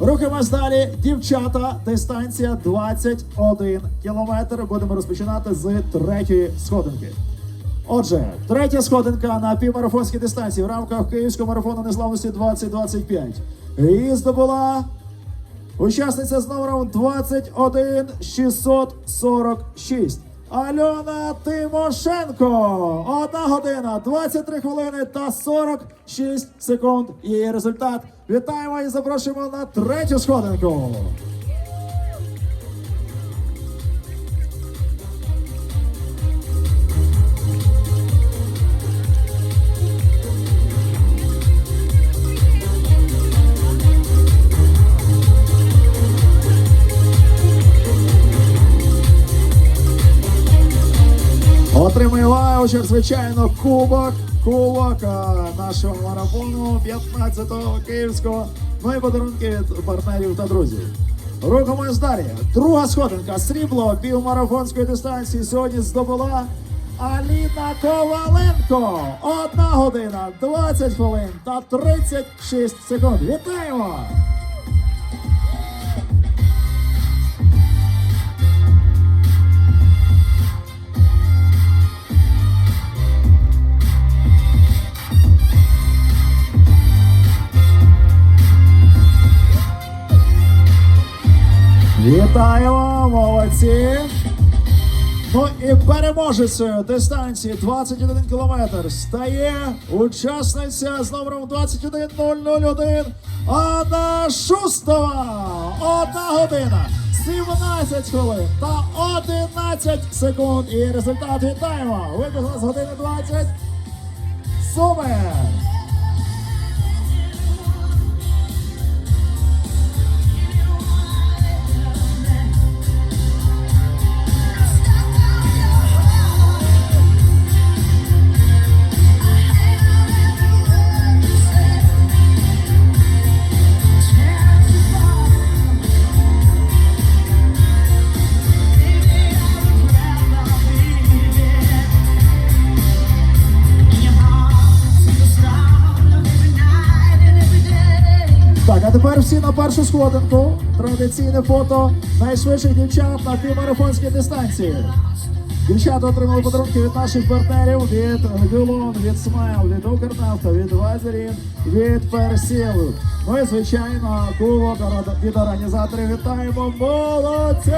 Рухаємось далі. Дівчата, дистанція 21 кілометр. Будемо розпочинати з третьої сходинки. Отже, третя сходинка на півмарафонській дистанції в рамках Київського марафону незламності 2025. І здобула учасниця з номером 21646. Альона Тимошенко. Одна година, 23 хвилини та 46 секунд. Її результат. Вітаємо і запрошуємо на третю сходинку. Ваучер, звичайно, кубок, кубок а, нашого марафону 15-го київського. Ну і подарунки від партнерів та друзів. Рухаємось далі. Друга сходинка. Срібло півмарафонської дистанції сьогодні здобула Аліна Коваленко. Одна година, 20 хвилин та 36 секунд. Вітаємо! Вітаємо, молодці! Ну і переможецею дистанції 21 кілометр стає учасниця з номером 21001 Анна Шустова. Одна година, 17 хвилин та 11 секунд. І результат вітаємо. Вибігла з години 20. Супер! Так, а тепер всі на першу сходинку. Традиційне фото найшвидших дівчат на півмарафонській дистанції. Дівчата отримали подарунки від наших партнерів від Гюлон, від Смайл, від Укрнафта, від Вазерін, від Персіл. Ну і звичайно, кубок від організаторів. Вітаємо молодці!